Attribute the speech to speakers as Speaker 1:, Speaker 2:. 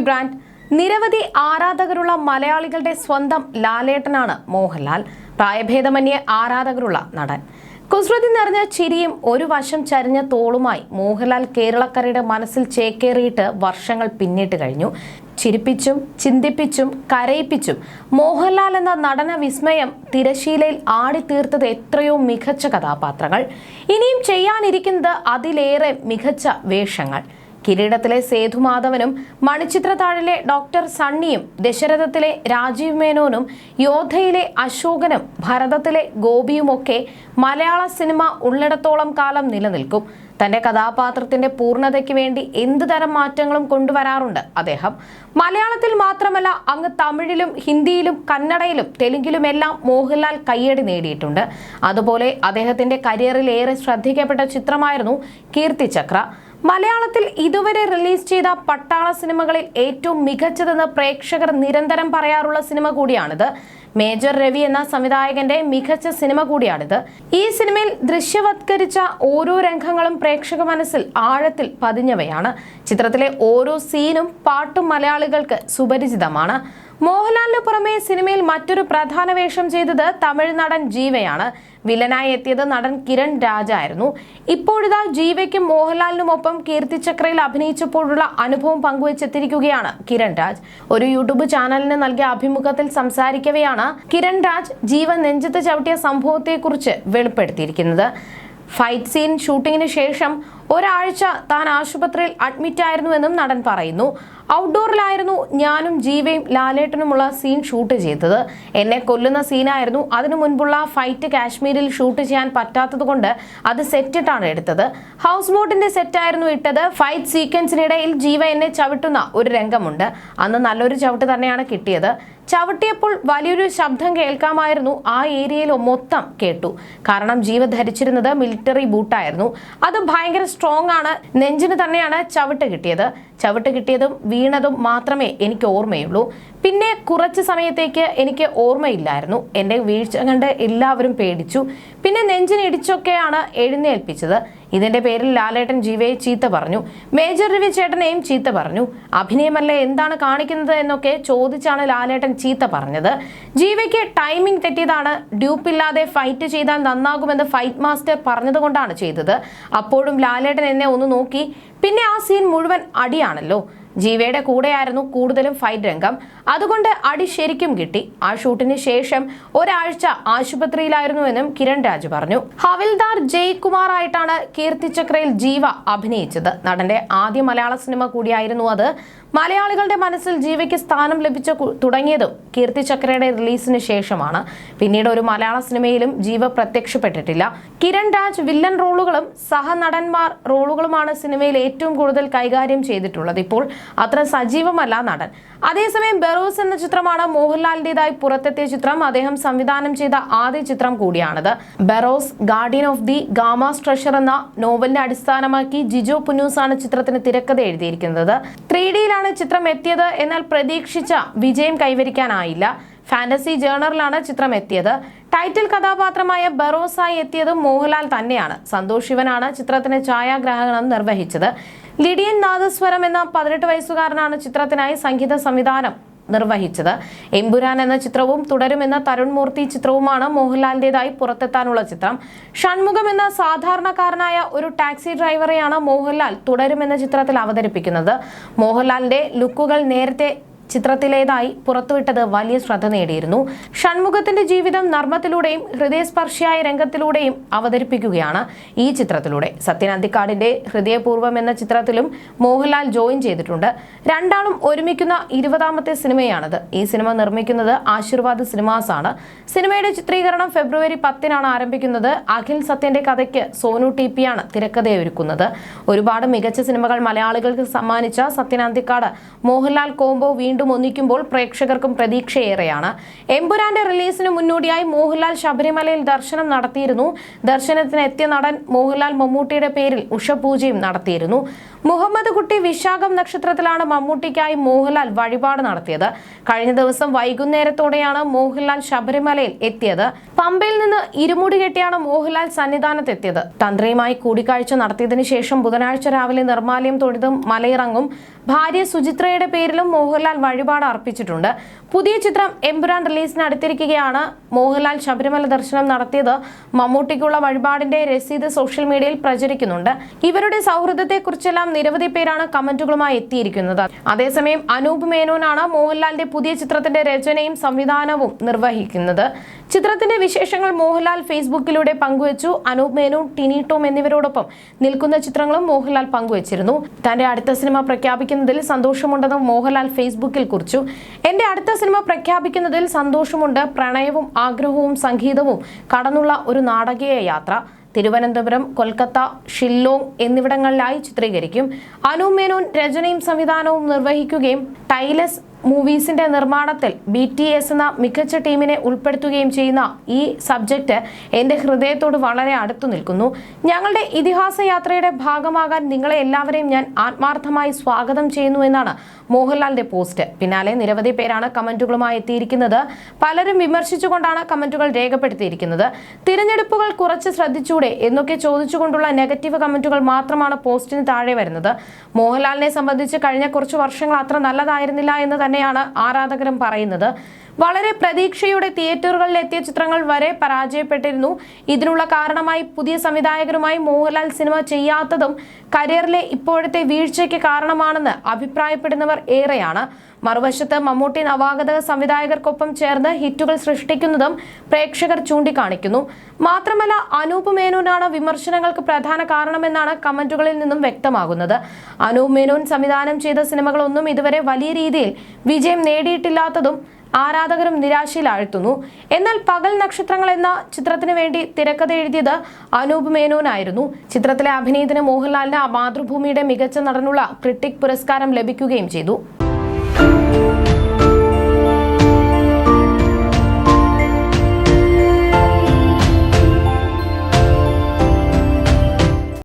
Speaker 1: Brand. നിരവധി ആരാധകരുള്ള മലയാളികളുടെ സ്വന്തം ലാലേട്ടനാണ് മോഹൻലാൽ. പ്രായഭേദമന്യേ ആരാധകരുള്ള നടൻ. കുസൃതി നിറഞ്ഞ ചിരിയും ഒരു വശം ചരിഞ്ഞ തോളുമായി മോഹൻലാൽ കേരളക്കരയുടെ മനസ്സിൽ ചേക്കേറിയിട്ട് വർഷങ്ങൾ പിന്നിട്ട് കഴിഞ്ഞു. ചിരിപ്പിച്ചും ചിന്തിപ്പിച്ചും കരയിപ്പിച്ചും മോഹൻലാൽ എന്ന നടന വിസ്മയം തിരശീലയിൽ ആടിത്തീർത്തത് എത്രയോ മികച്ച കഥാപാത്രങ്ങൾ. ഇനിയും ചെയ്യാനിരിക്കുന്നത് അതിലേറെ മികച്ച വേഷങ്ങൾ. കിരീടത്തിലെ സേതുമാധവനും മണിച്ചിത്രത്താഴിലെ ഡോക്ടർ സണ്ണിയും ദശരഥത്തിലെ രാജീവ് മേനോനും യോദ്ധയിലെ അശോകനും ഭരതത്തിലെ ഗോപിയുമൊക്കെ മലയാള സിനിമ ഉള്ളിടത്തോളം കാലം നിലനിൽക്കും. തന്റെ കഥാപാത്രത്തിന്റെ പൂർണതയ്ക്ക് വേണ്ടി എന്ത് തരം മാറ്റങ്ങളും കൊണ്ടുവരാറുണ്ട് അദ്ദേഹം? മലയാളത്തിൽ മാത്രമല്ല അങ്ങ് തമിഴിലും ഹിന്ദിയിലും കന്നഡയിലും തെലുങ്കിലുമെല്ലാം മോഹൻലാൽ കയ്യടി നേടിയിട്ടുണ്ട്. അതുപോലെ അദ്ദേഹത്തിന്റെ കരിയറിൽ ഏറെ ശ്രദ്ധിക്കപ്പെട്ട ചിത്രമായിരുന്നു കീർത്തിചക്ര മലയാളത്തിൽ ഇതുവരെ റിലീസ് ചെയ്ത പട്ടാള സിനിമകളിൽ ഏറ്റവും മികച്ചതെന്ന് പ്രേക്ഷകർ നിരന്തരം പറയാറുള്ള സിനിമ കൂടിയാണിത്. മേജർ രവി എന്ന സംവിധായകന്റെ മികച്ച സിനിമ കൂടിയാണിത്. ഈ സിനിമയിൽ ദൃശ്യവത്കരിച്ച ഓരോ രംഗങ്ങളും പ്രേക്ഷക മനസ്സിൽ ആഴത്തിൽ പതിഞ്ഞവയാണ്. ചിത്രത്തിലെ ഓരോ സീനും പാട്ടും മലയാളികൾക്ക് സുപരിചിതമാണ്. മോഹൻലാലിന് പുറമെ സിനിമയിൽ മറ്റൊരു പ്രധാന വേഷം ചെയ്തത് തമിഴ് നടൻ ജീവയാണ്. വില്ലനായി എത്തിയത് നടൻ കിരൺ രാജ ആയിരുന്നു ഇപ്പോഴിതാ ജീവയ്ക്കും മോഹൻലാലിനുമൊപ്പം കീർത്തിചക്രയിൽ അഭിനയിച്ചപ്പോഴുള്ള അനുഭവം പങ്കുവച്ചെത്തിയിരിക്കുകയാണ് കിരൺ രാജ്. ഒരു യൂട്യൂബ് ചാനലിന് നൽകിയ അഭിമുഖത്തിൽ സംസാരിക്കവെയാണ് കിരൺ രാജ് ജീവ നെഞ്ചത്ത് ചവിട്ടിയ സംഭവത്തെക്കുറിച്ച് വെളിപ്പെടുത്തിയിരിക്കുന്നത്. ഫൈറ്റ് സീൻ ഷൂട്ടിങ്ങിന് ശേഷം ഒരാഴ്ച താൻ ആശുപത്രിയിൽ അഡ്മിറ്റ് ആയിരുന്നുവെന്നും നടൻ പറയുന്നു. ഔട്ട്ഡോറിലായിരുന്നു ഞാനും ജീവയും ലാലേട്ടനുമുള്ള സീൻ ഷൂട്ട് ചെയ്തത്. എന്നെ കൊല്ലുന്ന സീനായിരുന്നു അതിനു മുൻപുള്ള ഫൈറ്റ് കാശ്മീരിൽ ഷൂട്ട് ചെയ്യാൻ പറ്റാത്തതുകൊണ്ട് അത് സെറ്റിട്ടാണ് എടുത്തത്. ഹൗസ് ബോട്ടിന്റെ സെറ്റായിരുന്നു ഇട്ടത്. ഫൈറ്റ് സീക്വൻസിനിടയിൽ ജീവ എന്നെ ചവിട്ടുന്ന ഒരു രംഗമുണ്ട്. അന്ന് നല്ലൊരു ചവിട്ട് തന്നെയാണ് കിട്ടിയത്. ചവിട്ടിയപ്പോൾ വലിയൊരു ശബ്ദം കേൾക്കാമായിരുന്നു. ആ ഏരിയയിൽ മൊത്തം കേട്ടു. കാരണം ജീവ ധരിച്ചിരുന്നത് മിലിറ്ററി ബൂട്ടായിരുന്നു അത് ഭയങ്കര സ്ട്രോങ് ആണ്. നെഞ്ചിന് തന്നെയാണ് ചവിട്ട് കിട്ടിയത്. ചവിട്ട് കിട്ടിയതും വീണതും മാത്രമേ എനിക്ക് ഓർമ്മയുള്ളൂ. പിന്നെ കുറച്ച് സമയത്തേക്ക് എനിക്ക് ഓർമ്മയില്ലായിരുന്നു. എന്റെ വീഴ്ച കണ്ട് എല്ലാവരും പേടിച്ചു. പിന്നെ നെഞ്ചിനിടിച്ചൊക്കെയാണ് എഴുന്നേൽപ്പിച്ചത്. ഇതിന്റെ പേരിൽ ലാലേട്ടൻ ജീവയെ ചീത്ത പറഞ്ഞു. മേജർ രവി ചേട്ടനെയും ചീത്ത പറഞ്ഞു. അഭിനയമല്ലേ എന്താണ് കാണിക്കുന്നത് എന്നൊക്കെ ചോദിച്ചാണ് ലാലേട്ടൻ ചീത്ത പറഞ്ഞത്. ജീവയ്ക്ക് ടൈമിംഗ് തെറ്റിയതാണ്. ഡ്യൂപ്പ് ഇല്ലാതെ ഫൈറ്റ് ചെയ്താൽ നന്നാകുമെന്ന് ഫൈറ്റ് മാസ്റ്റർ പറഞ്ഞതുകൊണ്ടാണ് ചെയ്തത്. അപ്പോഴും ലാലേട്ടൻ എന്നെ ഒന്ന് നോക്കി. പിന്നെ ആ സീൻ മുഴുവൻ അടിയാണല്ലോ. ജീവയുടെ കൂടെയായിരുന്നു കൂടുതലും ഫൈറ്റ് രംഗം. അതുകൊണ്ട് അടി ശരിക്കും കിട്ടി. ആ ഷൂട്ടിന് ശേഷം ഒരാഴ്ച ആശുപത്രിയിലായിരുന്നുവെന്നും കിരൺ രാജു പറഞ്ഞു. ഹവിൽദാർ ജയ്കുമാർ ആയിട്ടാണ് കീർത്തിചക്രയിൽ ജീവ അഭിനയിച്ചത്. നടന്റെ ആദ്യ മലയാള സിനിമ കൂടിയായിരുന്നു അത്. മലയാളികളുടെ മനസ്സിൽ ജീവയ്ക്ക് സ്ഥാനം ലഭിച്ച തുടങ്ങിയതും കീർത്തി ചക്രയുടെ റിലീസിന് ശേഷമാണ്. പിന്നീട് ഒരു മലയാള സിനിമയിലും ജീവ പ്രത്യക്ഷപ്പെട്ടിട്ടില്ല. കിരൺ രാജ് വില്ലൻ റോളുകളും സഹനടന്മാർ റോളുകളുമാണ് സിനിമയിൽ ഏറ്റവും കൂടുതൽ കൈകാര്യം ചെയ്തിട്ടുള്ളത്. ഇപ്പോൾ അത്ര സജീവമല്ല നടൻ. അതേസമയം ബെറോസ് എന്ന ചിത്രമാണ് മോഹൻലാലിന്റേതായി പുറത്തെത്തിയ ചിത്രം. അദ്ദേഹം സംവിധാനം ചെയ്ത ആദ്യ ചിത്രം കൂടിയാണിത്. Barroz guardian of the Gama's treasure എന്ന നോവലിനെ അടിസ്ഥാനമാക്കി ജിജോ പുന്നൂസ് ആണ് ചിത്രത്തിന് തിരക്കഥ എഴുതിയിരിക്കുന്നത്. ത്രീ ഡിയിലാണ് ചിത്രം എത്തിയത് എന്നാൽ പ്രതീക്ഷിച്ച വിജയം കൈവരിക്കാനായില്ല. ഫാന്റസി ജേണറിലാണ് ചിത്രം എത്തിയത്. ടൈറ്റിൽ കഥാപാത്രമായ ബറോസായി എത്തിയതും മോഹൻലാൽ തന്നെയാണ്. സന്തോഷ് ശിവനാണ് ചിത്രത്തിന് ഛായാഗ്രാഹകണം നിർവഹിച്ചത്. ലിഡിയൻ നാദസ്വരം എന്ന പതിനെട്ട് വയസ്സുകാരനാണ് ചിത്രത്തിനായി സംഗീത സംവിധാനം നിർവഹിച്ചത്. എമ്പുരാൻ എന്ന ചിത്രവും തുടരുമെന്ന തരുൺ മൂർത്തി ചിത്രവുമാണ് മോഹൻലാലിന്റേതായി പുറത്തെത്താനുള്ള ചിത്രം. ഷൺമുഖം എന്ന സാധാരണക്കാരനായ ഒരു ടാക്സി ഡ്രൈവറെയാണ് മോഹൻലാൽ തുടരുമെന്ന ചിത്രത്തിൽ അവതരിപ്പിക്കുന്നത്. മോഹൻലാലിന്റെ ലുക്കുകൾ നേരത്തെ ചിത്രത്തിലേതായി പുറത്തുവിട്ടത് വലിയ ശ്രദ്ധ നേടിയിരുന്നു. ഷൺമുഖത്തിന്റെ ജീവിതം നർമ്മത്തിലൂടെയും ഹൃദയസ്പർശിയായ രംഗത്തിലൂടെയും അവതരിപ്പിക്കുകയാണ് ഈ ചിത്രത്തിലൂടെ. സത്യൻ അന്തിക്കാടിന്റെ ഹൃദയപൂർവം എന്ന ചിത്രത്തിലും മോഹൻലാൽ ജോയിൻ ചെയ്തിട്ടുണ്ട്. രണ്ടാളും ഒരുമിക്കുന്ന ഇരുപതാമത്തെ സിനിമയാണിത്. ഈ സിനിമ നിർമ്മിക്കുന്നത് ആശീർവാദ് സിനിമാസ് ആണ് സിനിമയുടെ ചിത്രീകരണം ഫെബ്രുവരി പത്തിനാണ് ആരംഭിക്കുന്നത്. അഖിൽ സത്യന്റെ കഥയ്ക്ക് സോനു ടി പിയാണ് തിരക്കഥയൊരുക്കുന്നത് ഒരുപാട് മികച്ച സിനിമകൾ മലയാളികൾക്ക് സമ്മാനിച്ച സത്യൻ അന്തിക്കാട് മോഹൻലാൽ കോംബോ വീണ്ടും വീണ്ടും ഒന്നിക്കുമ്പോൾ പ്രേക്ഷകർക്കും പ്രതീക്ഷയേറെയാണ്. എമ്പുരാന്റെ റിലീസിന് മുന്നോടിയായി മോഹൻലാൽ ശബരിമലയിൽ ദർശനം നടത്തിയിരുന്നു. ദർശനത്തിന് എത്തിയ നടൻ മോഹൻലാൽ മമ്മൂട്ടിയുടെ പേരിൽ ഉഷപൂജയും നടത്തിയിരുന്നു. മുഹമ്മദ് കുട്ടി വിശാഖം നക്ഷത്രത്തിലാണ് മമ്മൂട്ടിക്കായി മോഹൻലാൽ വഴിപാട് നടത്തിയത്. കഴിഞ്ഞ ദിവസം വൈകുന്നേരത്തോടെയാണ് മോഹൻലാൽ ശബരിമലയിൽ എത്തിയത്. പമ്പയിൽ നിന്ന് ഇരുമുടി കെട്ടിയാണ് മോഹൻലാൽ സന്നിധാനത്തെത്തിയത്. തന്ത്രിയുമായി കൂടിക്കാഴ്ച നടത്തിയതിനു ശേഷം ബുധനാഴ്ച രാവിലെ നിർമ്മാലയം തൊഴുതും മലയിറങ്ങും. ഭാര്യ സുചിത്രയുടെ പേരിലും മോഹൻലാൽ വഴിപാട് അർപ്പിച്ചിട്ടുണ്ട്. പുതിയ ചിത്രം എമ്പുരാൻ റിലീസിന് അടുത്തിരിക്കുകയാണ്. മോഹൻലാൽ ശബരിമല ദർശനം നടത്തിയത് മമ്മൂട്ടിക്കുള്ള വഴിപാടിന്റെ രസീത് സോഷ്യൽ മീഡിയയിൽ പ്രചരിക്കുന്നുണ്ട്. ഇവരുടെ സൗഹൃദത്തെക്കുറിച്ചെല്ലാം നിരവധി പേരാണ് കമന്റുകളുമായി എത്തിയിരിക്കുന്നത്. അതേസമയം അനൂപ് മേനോനാണ് മോഹൻലാലിന്റെ പുതിയ ചിത്രത്തിന്റെ രചനയും സംവിധാനവും നിർവഹിക്കുന്നത്. ചിത്രത്തിന്റെ വിശേഷങ്ങൾ മോഹൻലാൽ ഫേസ്ബുക്കിലൂടെ പങ്കുവച്ചു. അനൂപ് മേനോൻ ടിനി ടോം എന്നിവരോടൊപ്പം നിൽക്കുന്ന ചിത്രങ്ങളും മോഹൻലാൽ പങ്കുവച്ചിരുന്നു. തന്റെ അടുത്ത സിനിമ പ്രഖ്യാപിക്കുന്നതിൽ സന്തോഷമുണ്ടെന്ന് മോഹൻലാൽ ഫേസ്ബുക്കിൽ കുറിച്ചു. എന്റെ അടുത്ത സിനിമ പ്രഖ്യാപിക്കുന്നതിൽ സന്തോഷമുണ്ട്. പ്രണയവും ആഗ്രഹവും സംഗീതവും കടന്നുള്ള ഒരു നാടകീയ യാത്ര. തിരുവനന്തപുരം കൊൽക്കത്ത ഷില്ലോങ് എന്നിവിടങ്ങളിലായി ചിത്രീകരിക്കും. അനു മേനോൻ രചനയും സംവിധാനവും നിർവഹിക്കുകയും ടൈലസ് മൂവീസിന്റെ നിർമ്മാണത്തിൽ ബി ടി എസ് എന്ന മികച്ച ടീമിനെ ഉൾപ്പെടുത്തുകയും ചെയ്യുന്ന ഈ സബ്ജക്റ്റ് എന്റെ ഹൃദയത്തോട് വളരെ അടുത്തു നിൽക്കുന്നു. ഞങ്ങളുടെ ഇതിഹാസ യാത്രയുടെ ഭാഗമാകാൻ നിങ്ങളെ എല്ലാവരെയും ഞാൻ ആത്മാർത്ഥമായി സ്വാഗതം ചെയ്യുന്നു എന്നാണ് മോഹൻലാലിന്റെ പോസ്റ്റ്. പിന്നാലെ നിരവധി പേരാണ് കമന്റുകളുമായി എത്തിയിരിക്കുന്നത്. പലരും വിമർശിച്ചുകൊണ്ടാണ് കമന്റുകൾ രേഖപ്പെടുത്തിയിരിക്കുന്നത്. തിരഞ്ഞെടുപ്പുകൾ കുറച്ച് ശ്രദ്ധിച്ചൂടെ എന്നൊക്കെ ചോദിച്ചുകൊണ്ടുള്ള നെഗറ്റീവ് കമന്റുകൾ മാത്രമാണ് പോസ്റ്റിന് താഴെ വരുന്നത്. മോഹൻലാലിനെ സംബന്ധിച്ച് കഴിഞ്ഞ കുറച്ച് വർഷങ്ങൾ അത്ര നല്ലതായിരുന്നില്ല എന്ന് തന്നെയാണ് ആരാധകരും പറയുന്നത്. വളരെ പ്രതീക്ഷയുടെ തിയേറ്ററുകളിൽ എത്തിയ ചിത്രങ്ങൾ വരെ പരാജയപ്പെട്ടിരുന്നു. ഇതിനുള്ള കാരണമായി പുതിയ സംവിധായകരുമായി മോഹൻലാൽ സിനിമ ചെയ്യാത്തതും കരിയറിലെ ഇപ്പോഴത്തെ വീഴ്ചയ്ക്ക് കാരണമാണെന്ന് അഭിപ്രായപ്പെടുന്നവർ ഏറെയാണ്. മറുവശത്ത് മമ്മൂട്ടി നവാഗത സംവിധായകർക്കൊപ്പം ചേർന്ന് ഹിറ്റുകൾ സൃഷ്ടിക്കുന്നതും പ്രേക്ഷകർ ചൂണ്ടിക്കാണിക്കുന്നു. മാത്രമല്ല അനൂപ് മേനോനാണ് വിമർശനങ്ങൾക്ക് പ്രധാന കാരണമെന്നാണ് കമന്റുകളിൽ നിന്നും വ്യക്തമാകുന്നത്. അനൂപ് മേനോൻ സംവിധാനം ചെയ്ത സിനിമകളൊന്നും ഇതുവരെ വലിയ രീതിയിൽ വിജയം നേടിയിട്ടില്ലാത്തതും ആരാധകരും നിരാശയിലാഴ്ത്തുന്നു എന്നാൽ പകൽ നക്ഷത്രങ്ങൾ എന്ന ചിത്രത്തിന് വേണ്ടി തിരക്കഥ എഴുതിയത് അനൂപ് മേനോനായിരുന്നു. ചിത്രത്തിലെ അഭിനയത്തിന് മോഹൻലാലിന് മാതൃഭൂമിയുടെ മികച്ച നടനുള്ള ക്രിട്ടിക് പുരസ്കാരം ലഭിക്കുകയും ചെയ്തു.